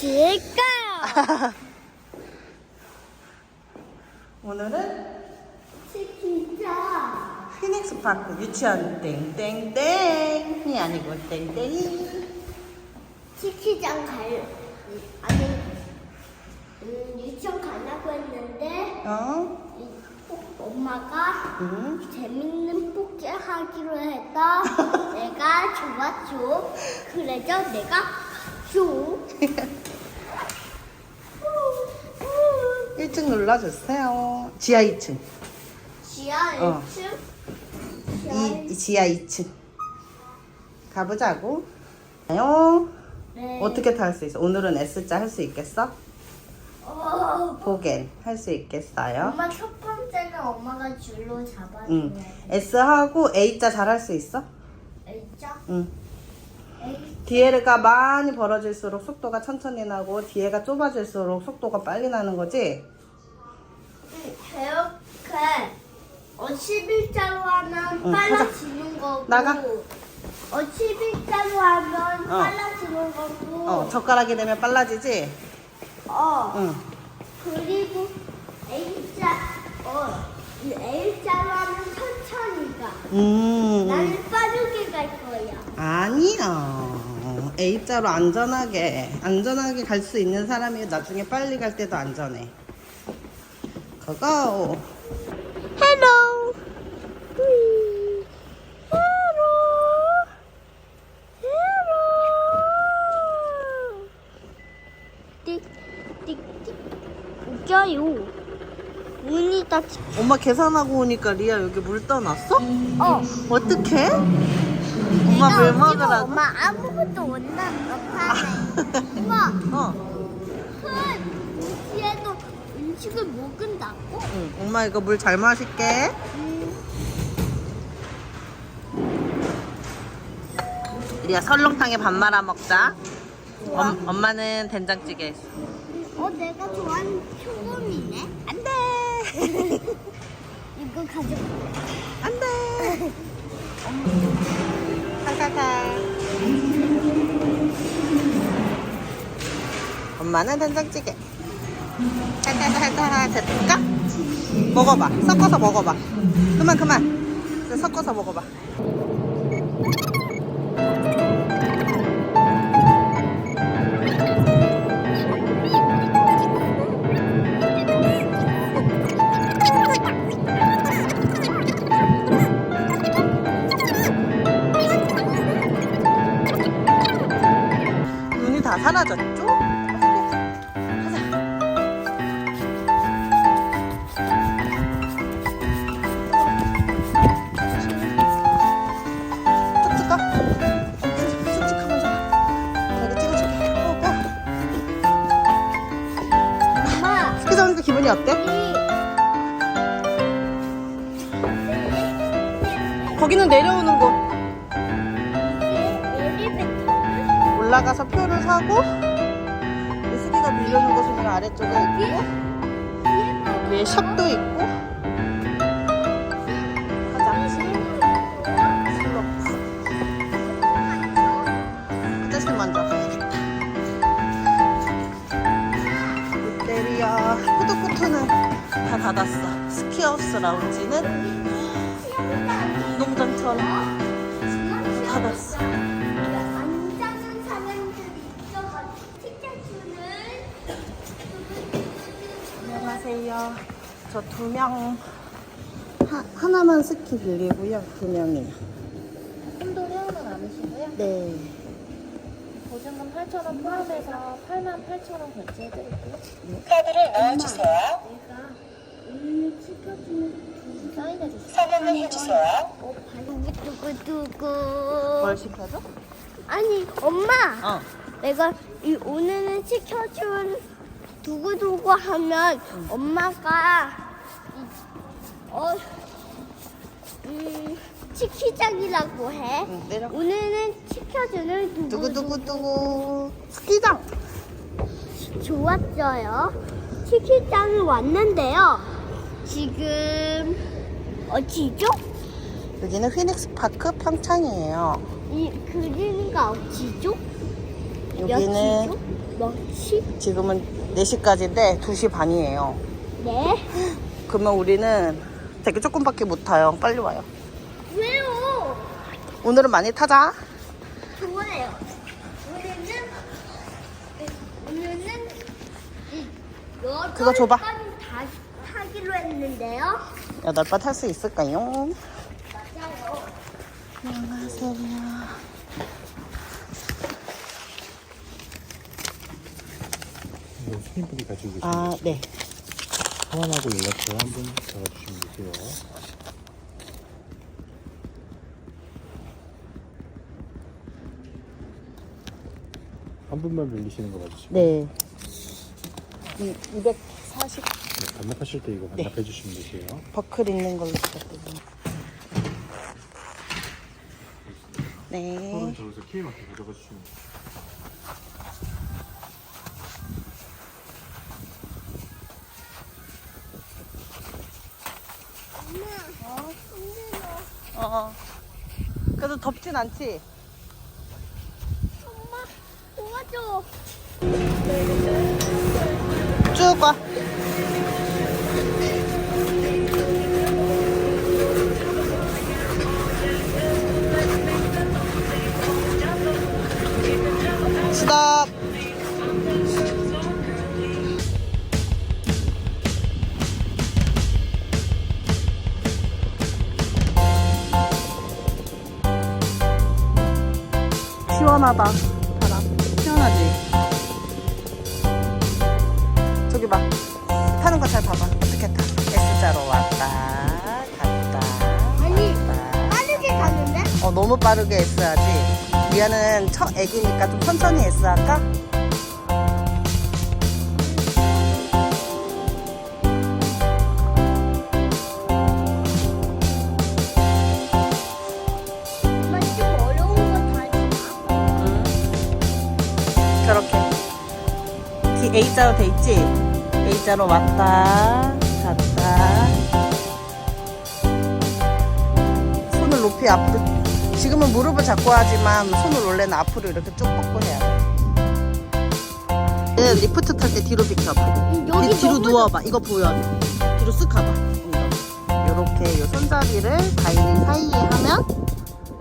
무엇일까요? 오늘은 치킨차 피닉스 파크 유치원 땡땡땡이 아니고 땡땡이 스키장 갈 아니 음, 유치원 가려고 했는데 어? 엄마가 응? 재밌는 뽑기 하기로 했다 내가 좋아 줘 그래서 내가 줘 1층 눌러주세요 지하 2층 지하 어. 1층. 이, 이 지하 2층 가보자고 요 네. 어떻게 탈 수 있어? 오늘은 S자 할 수 있겠어? 어. 보겐 할수 있겠어요? 엄마 첫 번째는 엄마가 줄로 잡아줘야 응 돼. S하고 A자 잘 할 수 있어? 알죠? 응 뒤에가 많이 벌어질수록 속도가 천천히 나고 뒤에가 좁아질수록 속도가 빨리 나는 거지? 이렇게 어 11자로 하면 응, 빨라지는 거고 나가. 어 11자로 하면 어. 빨라지는 거고 어 젓가락이 되면 빨라지지? 어, 응 그리고 A자 어이 A자로 하면 천천히 가 음, 나는 갈 거야 아니야. A자로 안전하게 안전하게 갈 수 있는 사람이 나중에 빨리 갈 때도 안전해. 그거. 헬로 헬로 헬로 띡띡 띡. 웃겨요. 문이 닫 엄마 계산하고 오니까 리아 여기 물 떠놨어? 어. 어떡해? 엄마 내가 물 먹으라고? 엄마 아무것도 못 남았네. 엄마 어. 큰 도시에도 음식을 먹은다고? 응, 엄마 이거 물 잘 마실게. 리아 설렁탕에 밥 말아 먹자. 엄, 엄마는 된장찌개. 했어 어 내가 좋아하는 소금이네. 안 돼. 이거 가져가 안돼 칼칼칼 엄마는 된장찌개. 칼칼칼칼 됐을까? 먹어봐. 섞어서 먹어봐. 그만 그만. 섞어서 먹어봐 밀려오는 곳은 이 아래쪽에 있고 위에 샵도 있고. 가자 슬로프 아저씨 먼저 롯데리아 푸드코트는 다 닫았어. 스키하우스 라운지는 운동장처럼 닫았어 하세요. 저 두 명, 하나만 스키 빌리고요. 두 명이요. 한도 회원은 아니시고요. 네. 보증금 8,000원 포함해서 88,000원 결제해드릴게요. 카드를 넣어주세요. 내가 오늘 시켜주는 사인해주세요. 성형을 해주세요. 어 발이 두구두구 뭘 시켜줘? 아니 엄마 어. 내가 이 오늘은 시켜준 두구두구 하면 엄마가 이, 어, 음, 치키장이라고 해. 응, 내려. 오늘은 시켜주는 두구두구 두구두구두구. 스키장. 좋았어요. 치키장이 왔는데요. 지금 어디죠? 여기는 휘닉스 파크 평창이에요. 이 그림이가 어디죠? 여기는 몇시죠? 몇시? 지금은 4시까지인데 2시 반이에요. 네. 그러면 우리는 되게 조금밖에 못 타요. 빨리 와요. 왜요? 오늘은 많이 타자. 좋아요. 오늘은 오늘은 여덟 그거 줘봐. 번다 타기로 했는데요. 여덟 번 탈 수 있을까요? 맞아요. 안녕하세요. 이거 손님분이 가지고 계신 아, 네. 성함하고 연락처 한번 적어주시면 되세요. 한 분만 밀리시는 거 맞으시죠? 네. 이 240 네, 반납하실 때 이거 반납해 주시면 되세요. 버클 있는 걸로 부탁드립니다. 네. 저기서 K마트 가져가 주시면 돼요. 어. 덥진 않지? 엄마 도와줘. 쭉 와. 시원 A자로 돼 있지? A자로 왔다, 갔다. 손을 높이 앞으로. 지금은 무릎을 잡고 하지만 손을 원래는 앞으로 이렇게 쭉 뻗고 해야 돼. 얘 리프트 탈 때 뒤로 비켜. 여기 뒤, 뒤로 누워봐. 이거 보여. 뒤로 쓱 가봐. 이렇게 요 손잡이를 다리 사이에 하면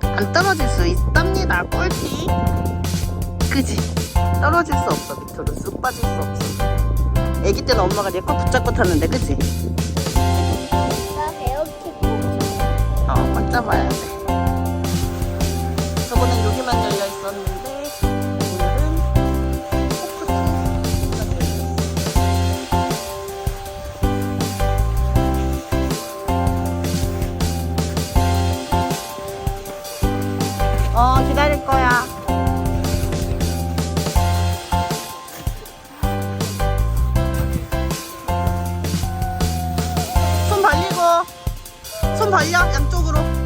안 떨어질 수 있답니다. 꿀팁. 그지? 떨어질 수 없어. 밑으로 쓱 빠질 수 없어. 애기 때는 엄마가 얘거 붙잡고 탔는데, 그지? 나 배웠기 어, 꽉 잡아야 돼. 저번엔 여기만 열려 있었는데, 오늘은. 어, 기다릴 거야. 벌려 양쪽으로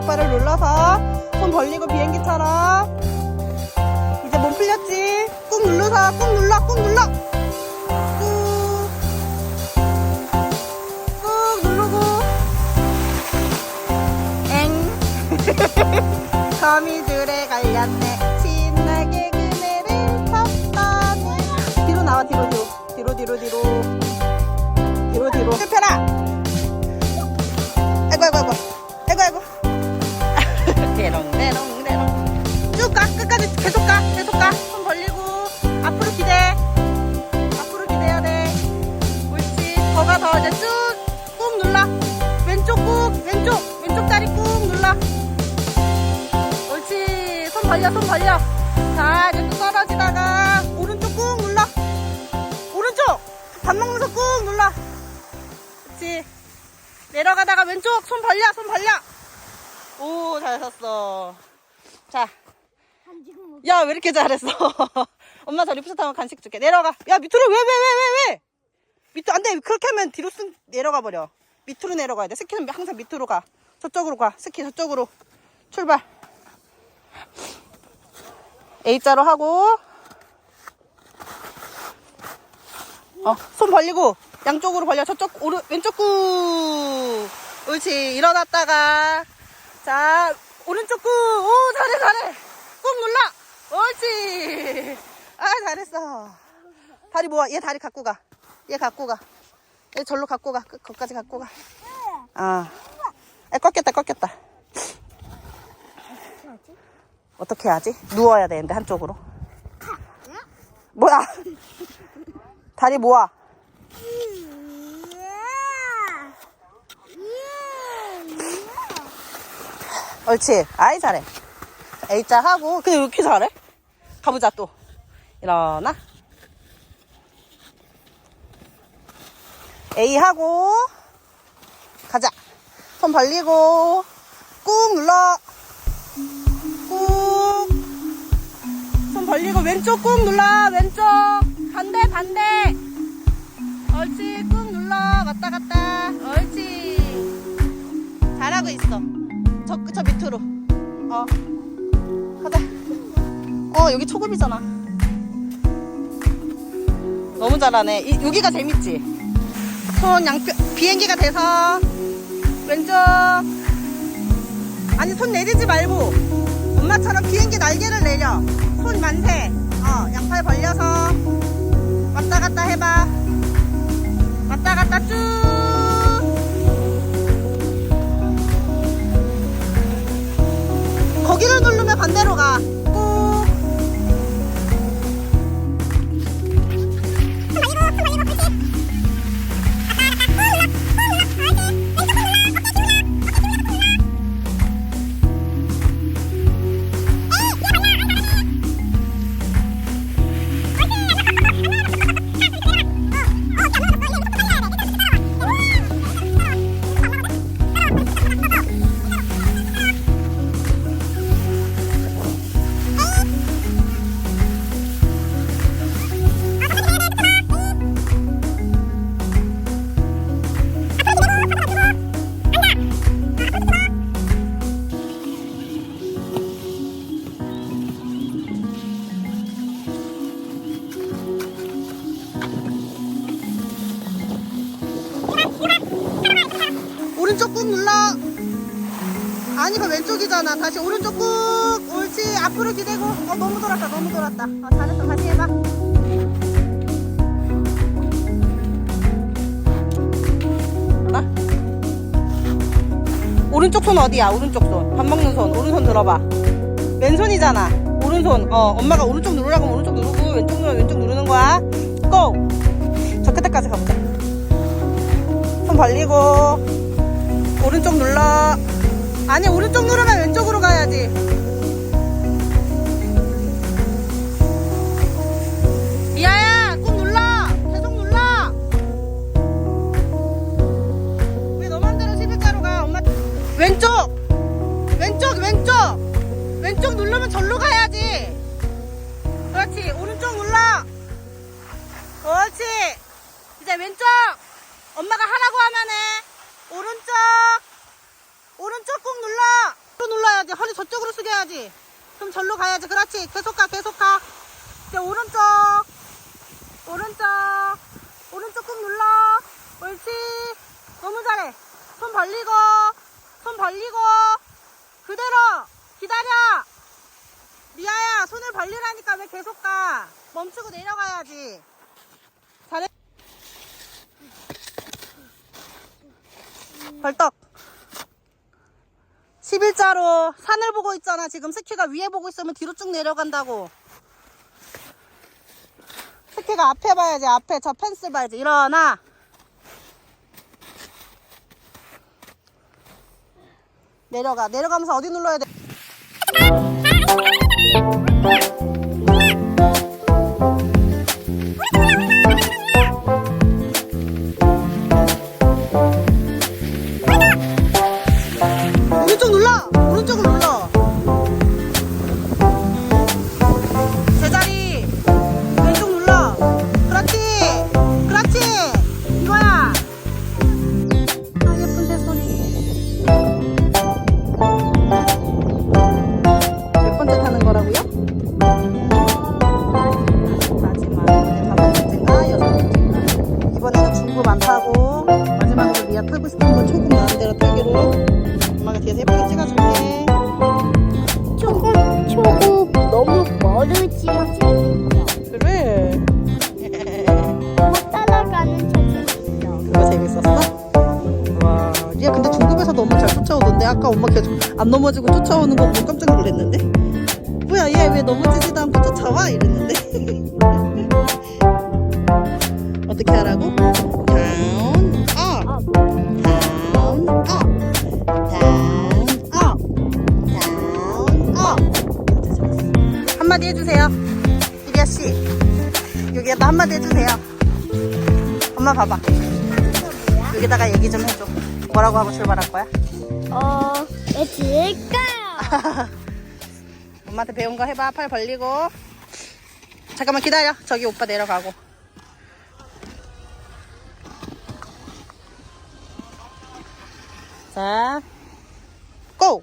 오른쪽 발을 눌러서 손 벌리고 비행기처럼. 이제 몸 풀렸지? 꾹 눌러서 꾹 눌러, 꾹 눌러. 꾹. 꾹 누르고. 엥. 거미줄에 갈렸네. 신나게 그네를 탔다네. 뒤로 나와, 뒤로, 뒤로. 뒤로, 뒤로, 뒤로. 뒤로, 뒤로. 펴라. 이제 쭉 꾹 눌러. 왼쪽 꾹 왼쪽 왼쪽 다리 꾹 눌러. 옳지. 손 벌려 손 벌려. 자 이제 또 떨어지다가 오른쪽 꾹 눌러. 오른쪽! 밥 먹면서 꾹 눌러. 그렇지. 내려가다가 왼쪽 손 벌려 손 벌려. 오잘 섰어. 자. 야 왜 이렇게 잘했어? 엄마 저 리프트 타면 간식 줄게. 내려가. 야 밑으로 왜 왜 왜 왜 왜, 밑으로 안 돼 그렇게 하면 뒤로 쓱 내려가 버려 밑으로 내려가야 돼. 스키는 항상 밑으로 가. 저쪽으로 가. 스키 저쪽으로. 출발. A자로 하고. 어, 손 벌리고 양쪽으로 벌려. 저쪽 오른 왼쪽 구. 옳지. 일어났다가 자, 오른쪽 구. 오, 잘해 잘해. 꾹 눌러. 옳지. 아, 잘했어. 다리 모아. 얘 다리 갖고 가. 얘 갖고 가. 얘 절로 갖고 가. 끝, 거기까지 갖고 가. 아. 아, 꺾였다, 꺾였다. 어떻게 하지? 누워야 되는데, 한쪽으로. 뭐야? 다리 모아. 옳지. 아이, 잘해. A자 하고. 근데 왜 이렇게 잘해? 가보자, 또. 일어나. A 하고. 가자. 손 벌리고. 꾹 눌러. 꾹. 손 벌리고 왼쪽 꾹 눌러. 왼쪽. 반대, 반대. 옳지. 꾹 눌러. 왔다 갔다. 옳지. 잘하고 있어. 저, 저 밑으로. 어. 가자. 어, 여기 초급이잖아. 너무 잘하네. 이, 여기가 재밌지? 손 양쪽, 비행기가 돼서, 왼쪽. 아니, 손 내리지 말고, 엄마처럼 비행기 날개를 내려. 손 만세. 어, 양팔 벌려서, 왔다 갔다 해봐. 왔다 갔다 쭉. 거기를 누르면 반대로 가. 왼쪽이잖아. 다시 오른쪽 꾹. 옳지. 앞으로 기대고. 어, 너무 돌았다. 너무 돌았다. 어, 잘했어. 다시 해봐. 하나. 오른쪽 손 어디야? 오른쪽 손. 밥 먹는 손. 오른손 들어봐. 왼손이잖아. 오른손. 어, 엄마가 오른쪽 누르라고 하면 오른쪽 누르고 왼쪽 누르면 왼쪽 누르는 거야. 고! 저 끝에까지 가보자. 손 벌리고. 오른쪽 눌러. 아니, 오른쪽 누르면 왼쪽으로 가야지. 미아야, 꾹 눌러. 계속 눌러. 왜너 맘대로 11자로 가? 엄마. 왼쪽! 왼쪽, 왼쪽! 왼쪽 누르면 절로 가야지. 그렇지. 오른쪽 눌러. 그렇지. 이제 왼쪽! 엄마가 하라고 하면 해. 오른쪽! 꾹 눌러! 또 눌러야 지. 허리 저쪽으로 숙여야지. 그럼 절로 가야지. 그렇지. 계속 가, 계속 가. 이제 오른쪽! 오른쪽! 오른쪽 꾹 눌러! 옳지. 너무 잘해. 손 벌리고, 손 벌리고, 그대로! 기다려! 리아야, 손을 벌리라니까 왜 계속 가? 멈추고 내려가야지. 잘해. 벌떡. 11자로 산을 보고 있잖아. 지금 스키가 위에 보고 있으면 뒤로 쭉 내려간다고. 스키가 앞에 봐야지. 앞에 저 펜스 봐야지. 일어나. 내려가. 내려가면서 어디 눌러야 돼? 그래. 못 따라가는 재밌어. 그거 재밌었어? 와, 얘 근데 중국에서 너무 잘 쫓아오던데? 아까 엄마 계속 안 넘어지고 쫓아오는 거 보고 깜짝 놀랐는데? 뭐야 얘 왜 넘어지지도 않고 쫓아와? 이랬는데? 어떻게 하라고? down up. down up. down up. down up. 한마디 해주세요 여기에다 한마디 해주세요 엄마 봐봐 여기다가 얘기 좀 해줘. 뭐라고 하고 출발할 거야? 어, 왜 질까요? 엄마한테 배운 거 해봐. 팔 벌리고. 잠깐만 기다려. 저기 오빠 내려가고. 자, 고!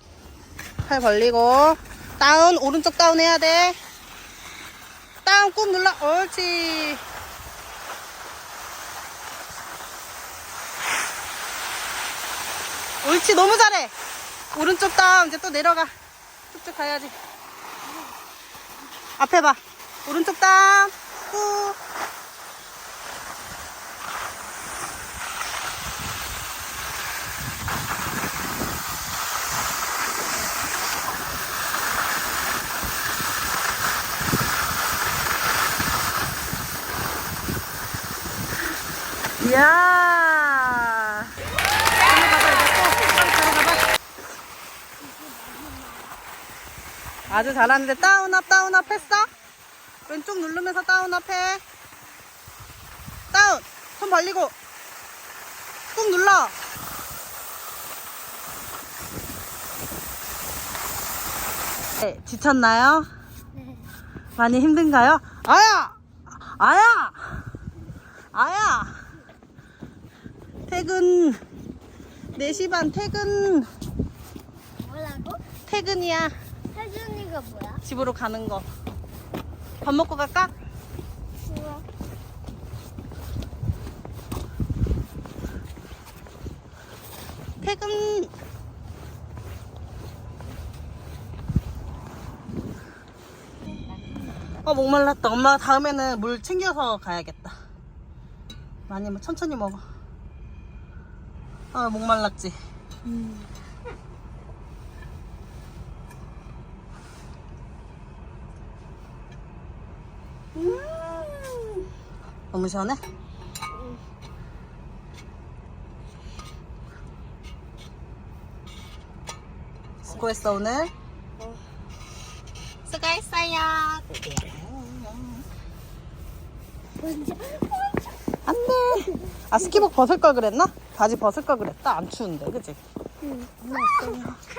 팔 벌리고. 다운, 오른쪽 다운 해야 돼. 다운 꾹 눌러. 옳지. 옳지, 너무 잘해. 오른쪽 다운, 이제 또 내려가. 쭉쭉 가야지. 앞에 봐. 오른쪽 다운. 꾹. 야. 아주 잘하는데 다운업 다운업 했어? 왼쪽 누르면서 다운업 해 다운 손 벌리고 꾹 눌러 네, 지쳤나요? 많이 힘든가요? 아야! 아야! 아야! 퇴근 4시 반 퇴근 뭐라고? 퇴근이야 혜준이가 뭐야? 집으로 가는 거. 밥 먹고 갈까? 싫어. 퇴근. 어, 목말랐다. 엄마가 다음에는 물 챙겨서 가야겠다. 많이 뭐 천천히 먹어. 아, 목말랐지? 너무 시원해? 수고했어 오늘. 수고했어요. 안돼. 아 스키복 벗을 걸 그랬나? 바지 벗을 걸 그랬다. 안 추운데, 그지? 응.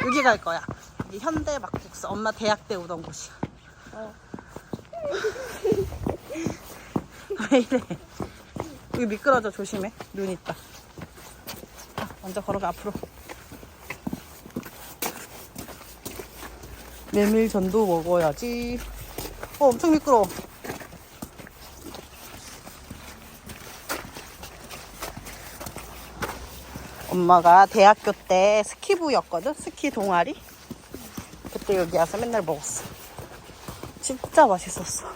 여기 갈 거야. 여기 현대 막국수. 엄마 대학 때 오던 곳이야. 왜 이래? 여기 미끄러져 조심해. 눈 있다. 자, 먼저 걸어가 앞으로. 메밀전도 먹어야지. 어, 엄청 미끄러워. 엄마가 대학교 때 스키부였거든? 스키 동아리? 그때 여기 와서 맨날 먹었어. 진짜 맛있었어.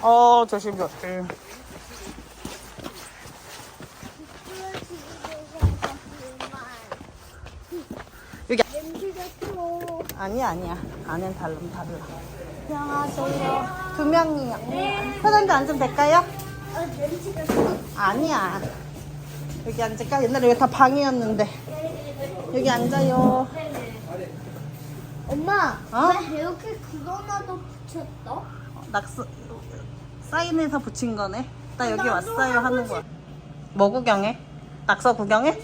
어, 조심, 조심. 여기. 아니야, 아니야. 안엔 달름 달라. 안녕하세요. 두 명이요. 사장님 앉으면 될까요? 어, 냄새가. 아니야. 여기 앉을까? 옛날에 여기 다 방이었는데. 여기 앉아요. 엄마, 어? 왜 이렇게 그거나도 붙였어? 어, 낙서 사인해서 붙인 거네. 나 여기 왔어요 하는 거야. 뭐 구경해? 낙서 구경해?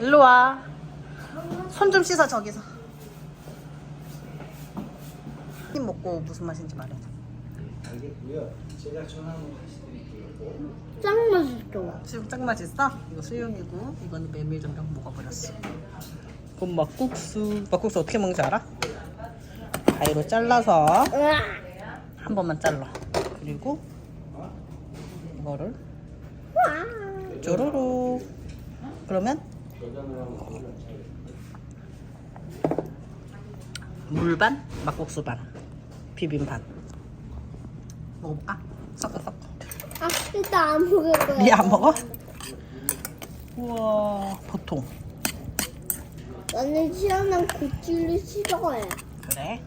일로 와. 손 좀 씻어 저기서. 흰 먹고 무슨 맛인지 말해줘. 알겠고요. 제가 전화 한번 다시 드릴게요. 짱 맛있어. 지금 짱 맛있어? 이거 수육이고 이거는 메밀전병 먹어버렸어. 그럼 막국수 막국수 어떻게 먹는지 알아? 가위로 잘라서. 한 번만 잘라 그리고 이거를 쪼르르 그러면 물 반 막국수 반 비빔 반 먹어볼까? 섞어 섞어 아, 일단 안 먹을 거야. 얘 안 먹어? 우와 보통 나는 시원한 고추를 싫어해. 그래